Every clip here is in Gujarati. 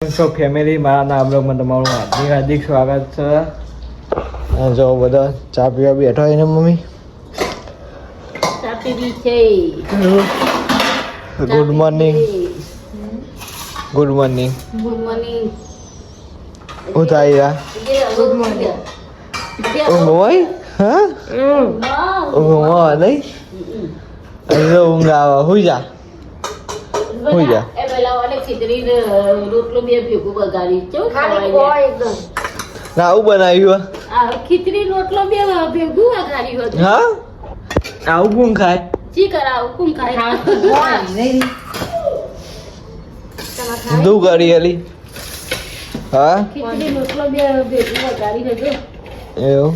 સો ફેમિલી મારા નામ બ્લોગમાં તમારું હાર્દિક હાર્દિક સ્વાગત છે. જો બધા ચા પીવા બેઠા હોય ને mummy? Good morning good morning good morning હું થાય ગુડ મોર્નિંગ ઊંઘ હોય હા? ઊંઘ હોય નહીં? ઊંઘ આવે. હુઈ જા? હોઈ જા. એ પેલા ઓલે ખીચડી ને રોટલો બે ભેગું બગાડી કેવું ખવાય ને? ના આવું બનાવ્યું આ ખીચડી રોટલો બે ભેગું વઘાર્યું હતું હા? આવું કોણ ખાય? ચી કરાવું કોણ ખાય? દુ કરી એલી હા? ખીચડી રોટલો બે ભેગું વઘારી દેજો એવું?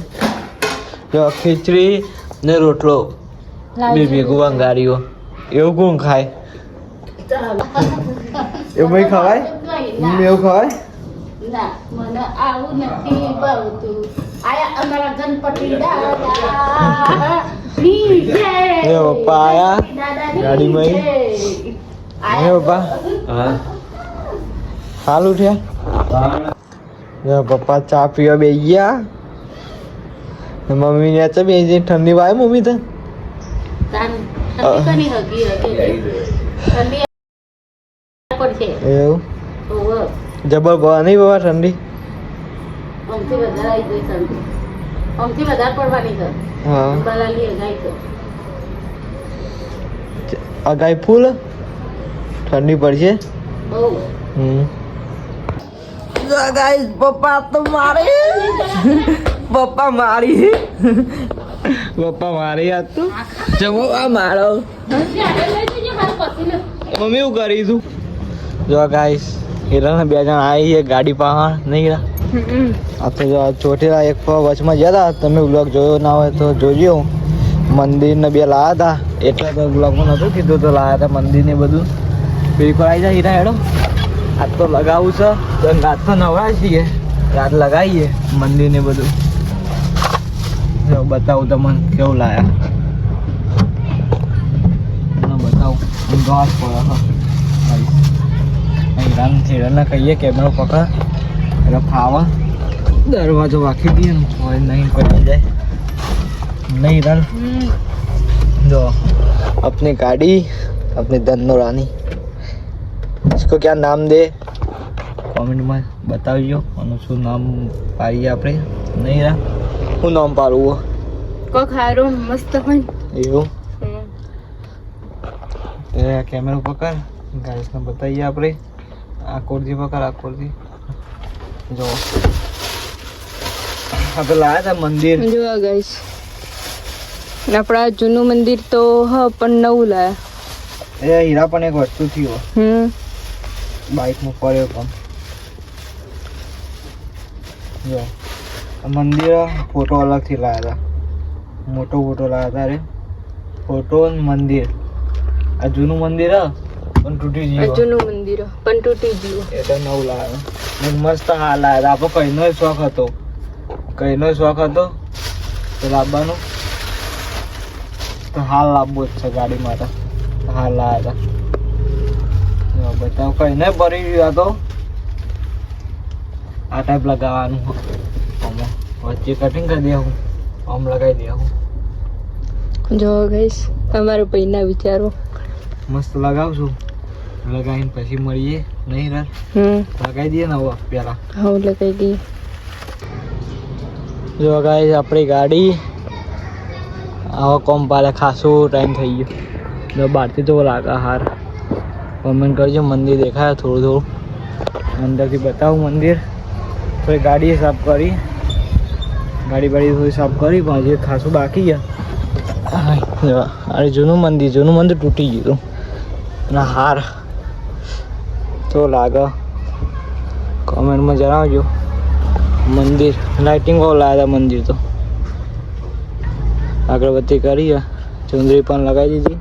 જો ખીચડી ને રોટલો બે ભેગું વંગાર્યો એવું કોણ ખાય? એવું ભાઈ ખવાય? એવું ખવાય? ના મને આવું નથી ભાવતું. આયા અમારા ગણપતિ દાદા. ની પપ્પા આયા? ગાડીમાં. હે પપ્પા? હા. હાલ ઉઠ્યા? પપ્પા ચા પીવા બે ગયા. મમ્મી ને ચા બે ઠંડી વાય મમ્મી તો? ઠંડી કની હગી હગી ઠંડી પડશે એવું? જબર બવા નહીં બવા ઠંડી? અમથી વધારે આવી ગઈ ઠંડી. અમથી વધારે પડવાની છે. હા. બલાલી હગાઈ છે. અગાઈ ફૂલ? ઠંડી પડશે? બહુ. હમ. ગાઈસ પપ્પા તો મારે. પપ્પા મારી. પપ્પા મારી આ તું. જમો આ મારો. મમ્મી એવું કરી તું જો ગાઈસ હિરણ બે જણ આવી છે ગાડી પાસે નહીં આ તો જો ચોટીલા એક વચમાં ગયા હતા તમે બ્લોગ જોયો ના હોય તો જોજો. મંદિર ને બે લાયા હતા એટલે તો બ્લોગમાં નહોતું કીધું તો લાયા હતા મંદિર ને બધું. બિલકુલ આવી જાય હીરા હેડો. આજ તો લગાવું છે. તો રાત તો નવરા છીએ. રાત લગાવીએ મંદિર ને બધું. જો બતાવું તમને કેવું લાયા. બતાવું. ઘાસ પડે હા. હીરાન હીરાને કહીએ કેમેરો પકડ એટલે ફાવા दरवाजा वाकी भी है और नहीं पड़ जाए नहीं रन जो अपनी गाड़ी अपनी धनो रानी इसको क्या नाम दे कमेंट में बताइयो અને શું નામ પાડીએ આપણે નહીં રા શું નામ પાડવું કોક હારો મસ્ત હોય એવું એ કેમેરો પકડ ગાઈસને બતાવીએ આપણે આ કોરજી પકડ આ કોરજી. જો. આપણે લાયા હતા મંદિર. જોવા ગાઈસ આપણા જૂનું મંદિર તો હ પણ નવું લાયા. એ હીરા પણ એક વસ્તુ થયો. હમ. બાઇકમાં પડ્યો પણ. જો. આ મંદિર ફોટો અલગથી લાવ્યા હતા મોટો ફોટો લાવ્યા હતા રે. ફોટો મંદિર. આ જૂનું મંદિર હ. પણ તૂટી ગયું જૂનું મંદિર પણ તૂટી ગયું એટલે નવું લાવ્યો મસ્ત હાલ લાવ્યા આપણો કઈનો શોખ હતો? કઈનો શોખ હતો? તો લાવવાનો. તો હાલ લાવવો જ છે ગાડી માટે. હાલ લાવ્યા હતા. બતાવો કઈને ભરી ગયો હતો? આ ટાઈપ લગાવવાનું આમાં વચ્ચે કટિંગ કરી દે હું આમ લગાવી દે હું ગઈશ અમારા પૈના વિચારો. મસ્ત લગાવશું. લગાવીને પછી મળીએ. નહીં યાર લગાવી દઈએ ને હવે પહેલાં. હા લગાઈ દઈએ. જો ગાઈસ આપણી ગાડી આવો કોમ પાલે ખાસું ટાઈમ થઈ ગયો. જો બહારથી તો લાગે હાર. કોમેન્ટ કરજો મંદિર દેખાય થોડું થોડું. અંદરથી બતાવું મંદિર. થોડી ગાડી સાફ કરી. ગાડી બાડી થોડી સાફ કરી પણ હજી ખાસું બાકી ગયા અરે જૂનું મંદિર જૂનું મંદિર તૂટી ગયું હતું. અને હાર. તો લાગે. કોમેન્ટમાં જણાવજો. મંદિર લાઇટિંગ બહુ લાવ્યા મંદિર તો. અગરબત્તી કરી ચુંદરી પણ લગાવી દીધી.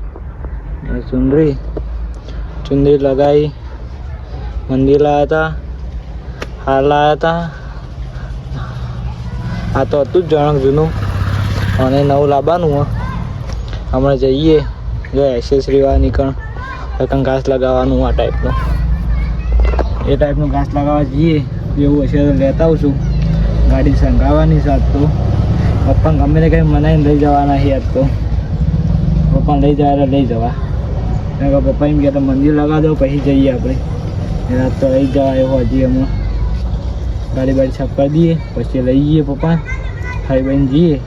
ચુંદરી ચુંદરી લગાવી. મંદિર લાવ્યા હતા હાર લાવ્યા હતા આ તો હતું જ જણક જૂનું. અને નવું લાવવાનું હમણાં જઈએ. જો એસેસરી વાળા નીકળ. કંકાસ લગાવવાનું આ ટાઈપનું એ ટાઈપનું ઘાસ લગાવવા જઈએ. એવું હશે તો લેતા આવશું. ગાડી છે આજ તો. પપ્પા ગમે તે કંઈ મનાઈને લઈ જવાના છે આજ તો. પપ્પા લઈ જવા એટલે લઈ જવા. કારણ કે પપ્પા એમ કહેતા મંદિર લગાવી દો, પછી જઈએ આપણે. રાત તો લઈ જવા એવો હજી અમે ગાડી બાડી સાફ દઈએ, પછી લઈ જઈએ પપ્પા. ખાઈ બહીને જઈએ.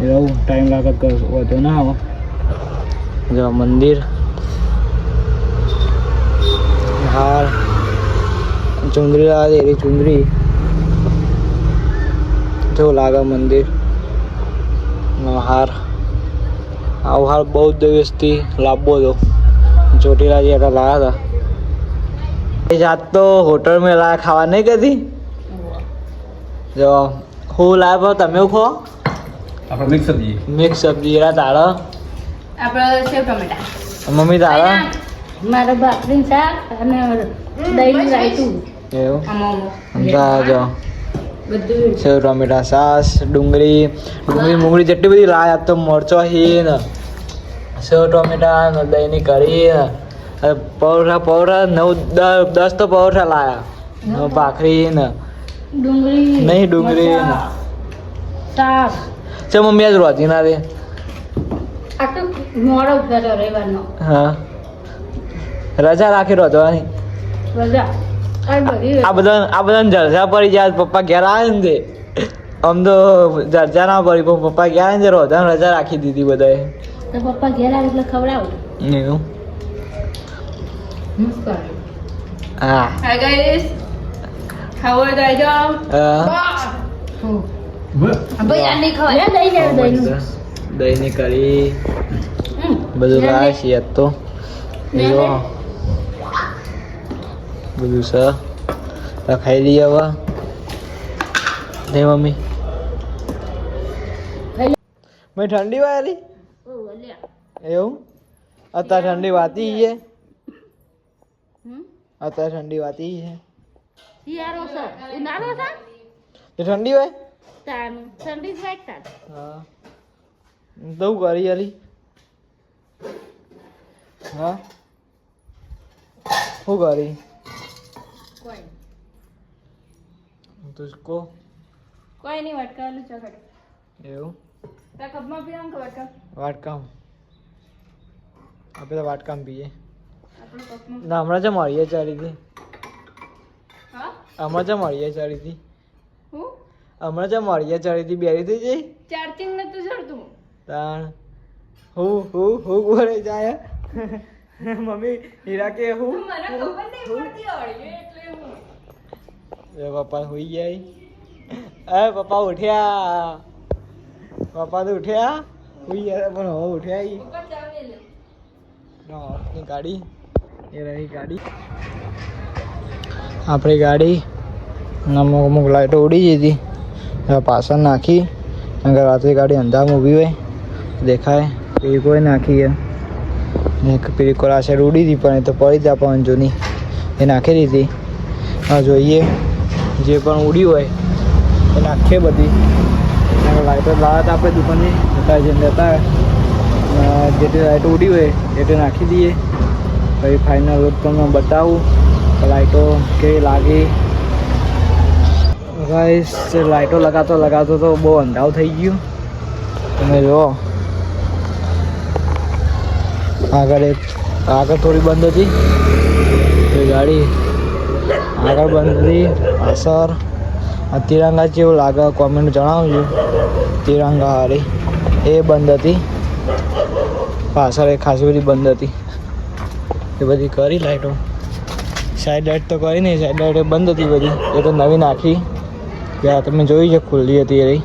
રહું ટાઈમ લાગત વધુ ના આવો. જો મંદિર. હાર ચુંદરી લાગે એવી ચુંદરી. જો લાગે મંદિર. હાર આવો હાર બહુ દિવસથી લાંબો હતો. ચોટીલાજી એટલે લાવ્યા હતા. એ જાત તો હોટલ મેં લાયા ખાવા નહીં કદી જો હું લાવ્યો તમે ખો? આપણે મિક્સ સબ્જી મિક્સ સબ્જી આપણે સેવ ટમેટા. મમ્મી તારા મારો ભાખરી શાક અને દહીં રાયતું. એવું? આમાં સમજા જો સેવ ટમેટા સાસ ડુંગળી. ડુંગળી મુંગળી જેટલી બધી લાયા તો મરચો હી ને સેવ ટોમેટા દહીંની અને પરોઠા પરોઠા નવ દસ તો પરોઠા લાયા. નવ ભાખરી ને. ડુંગળી નહીં ડુંગળી છે મમ્મી આજ રોતી ના રે હા. રજા રાખી રોતવાની રજા. આ બધા આ બધા જલસા પડી જાય પપ્પા ઘેર આવે ને તે. આમ તો જલસા ના પડી પણ પપ્પા ઘેર આવે ને રોધાને રજા રાખી દીધી બધાએ. પપ્પા ઘેર આવે એટલે ખવડાવું. એવું? હા. Hi guys how are guys હા. ભાઈ આ નહીં ખવાય. લે દહીં દહીં દહીંની કઢી બધું તો. જો. બધું છે. તો ખાઈ લઈએ હવે. દે મમ્મી? મેં ઠંડી ઓ, એવું? અત્યારે ઠંડી વાતી છે અત્યારે ઠંડી વાતી છે ઠંડી હોય? હા. દઉં કરી અલી હા? શું કરી? કોઈ કો કોઈ નહીં વટકાવેલું ચોકડ એવું? તાર કપમાં પીવાનું કે વટકા વાટકામ. આપણે તો વાટકામ પીએ. આપણું કપમાં ના હમણાં જ મળીએ ચારીથી હા? હમણાં જ મળીએ ચારીથી હું? હમણાં જ મળીએ ચારીથી બેરી થઈ જઈ? ચાર્જિંગ નતું ચડતું તાણ. હું હું હું બોલે જાય મમ્મી હીરા કે હું? મને ખબર નહીં પડતી હોય એ પપ્પા સુઈ ગયા એ પપ્પા ઉઠ્યા. પપ્પા તો ઉઠ્યા. સુઈ ગયા પણ હવે ઉઠ્યા ઈ. પપ્પા ચાવ નહીં લે ની ગાડી. એ રહી ગાડી. આપણી ગાડી. અમુક અમુક લાઈટો ઉડી હતી. હવે પાછળ નાખી. કારણ કે રાત્રે ગાડી અંધારમાં ઊભી હોય. દેખાય. પેલી નાખી ને કોઈ આ સાઈડ ઉડી હતી, પણ એ તો પડી ત્યાં પણ જૂની એ નાખી દીધી. હવે જોઈએ, જે પણ ઉડી હોય એ નાખીએ બધી. લાઇટો લાવ્યા હતા આપણે દુકાનની જતા જઈને હતા જેટલી લાઈટો ઉડી હોય એટલી નાખી દઈએ. પછી ફાઇનલ તમને બતાવું કે લાઈટો કેવી લાગી. ગાઈસ લાઇટો લગાતો લગાતો તો બહુ અંધાવ થઈ ગયું. તમે જુઓ. આગળ એક આગળ થોડી બંધ હતી. ગાડી આગળ બંધ હતી આ તિરંગા જેવું લાગે કોમેન્ટ જણાવજો. તિરંગા હારી. એ બંધ હતી. પાછળ એ ખાસી બધી બંધ હતી. એ બધી કરી લાઈટો. સાઈડ લાઈટ તો કરી નહીં સાઈડ લાઈટ બંધ હતી બધી. એ તો નવી નાખી. ત્યાં તમે જોઈ છે, ખુલ્લી હતી એ રહી.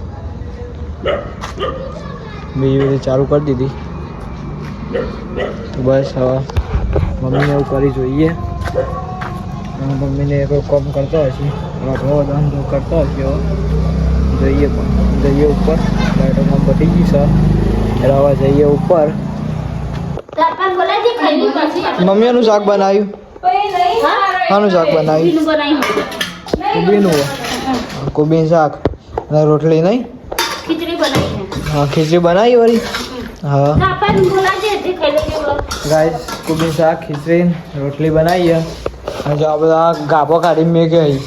બીજી બધી ચાલુ કરી દીધી. બસ હવે, મમ્મીને એવું કરી જોઈએ. મમ્મીને કોઈ કામ કરતા હશે ઘણો ધંધો કરતા હશે જઈએ પણ જઈએ ઉપર. લાઈટોમાં બધી ગઈ છે. એટલે હવે જઈએ ઉપર. મમ્મીનું શાક બનાવ્યું. આનું શાક બનાવ્યું. બીનું બનાવ્યું કોબીનું કોબીનું શાક. અને રોટલી નહીં? ખીચડી બનાવી છે. હા ખીચડી બનાવી વળી? હા. ગાય કોબીનું શાક ખીચડી રોટલી બનાવી છે અને જો આ બધા ગાભો કાઢી મેં કે અહીં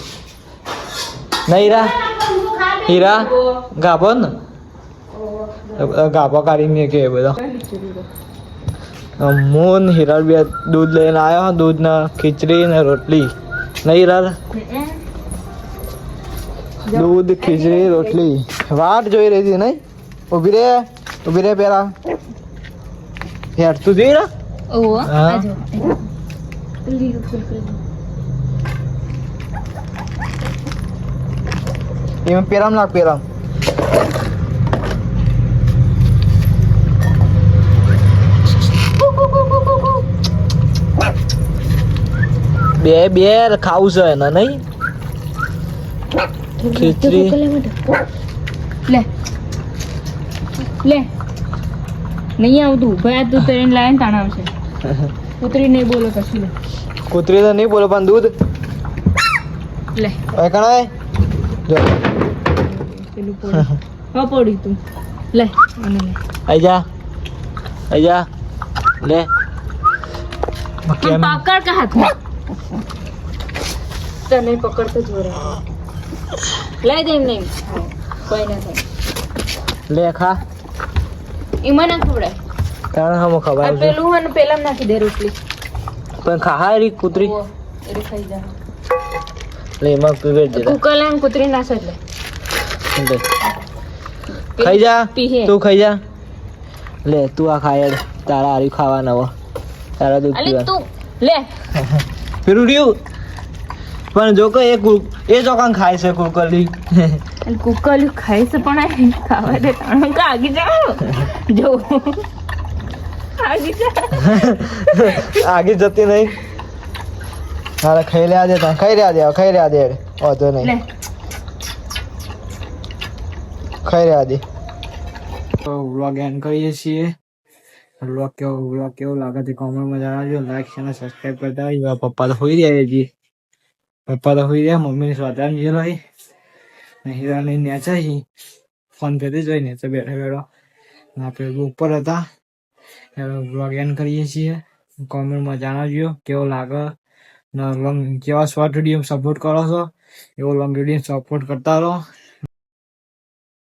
નહીં હીરા હીરા? ગાભો ને? ગાભો કાઢી મેં કે બધા. હું હિરાલ હીરા બે દૂધ લઈને આવ્યો દૂધ ને ખીચડી ને રોટલી. નહીં હીરા દૂધ ખીચડી રોટલી. વાટ જોઈ રહી હતી નહીં? ઊભી રે ઊભી રે પેલા. હેઠ તું જોઈ રહ્યા આ એમાં પેરામ લાગ પેરામ બે બે ખાવું છે એના નહીં ખીચડી લે લે નહીં આવતું ભાઈ તું ટ્રેન લાવીને તાણ આવશે કૂતરી નહીં બોલો કશું કૂતરી તો નહીં બોલો પણ દૂધ. લે. કણાય? જો. પેલું પોડી. હા પોડી તું. લે અને લે. આઈ જા. આઈ જા. લે. પકડ કે હાથમાં? તને પકડતો જોરે લઈ દે નહીં કોઈ ના થાય. લે ખા. એમાં ના ખવડાય. કારણ હમ આ ખબર છે. પેલું હોય પેલા નાખી દે રોટલી. પણ ખા રી કૂતરી? એ ખાઈ જા લે એમાં પીવે જ કુકર લઈને કૂતરી નાશે એટલે. લે. ખાઈ જા તું ખાઈ જા. લે તું આ ખાય તારા આરી ખાવાના હો. તારા દૂધ પીવા. તું લે. પેલું રહ્યું પણ જો કે એ એ ચોકાન ખાય છે કુરકલી કુકર ખાઈ છે પણ આ ખાવા દે. તાણ કે આગી જાઓ જો. આગી જતી નહીં. હારે ખાઈ લે આજે તા. ખાઈ રહ્યા દે ખાઈ રહ્યા દે. વાંધો લે. નહીં ખાઈ રહ્યા દે તો વ્લોગ એન્ડ કરીએ છીએ. વ્લોગ કેવો વ્લોગ કેવો લાગે તે કોમેન્ટમાં જણાવજો. લાઈક છે અને સબસ્ક્રાઇબ કરતા રહેજો પપ્પા તો હોઈ રહ્યા છે જી પપ્પા તો હોઈ રહ્યા મમ્મીની સ્વાધાન જે લઈ ને હીરાની નેચા ફોન પેથી જોઈ નેચા બેઠા બેઠો. ને આપણે ઉપર હતા. વ્લોગ એન્ડ કરીએ છીએ. કોમેન્ટમાં જણાવજો કેવો લાગે. ને લોંગ કેવા શોર્ટ વીડિયો સપોર્ટ કરો છો? એવો લોંગ વીડિયો સપોર્ટ કરતા રહો.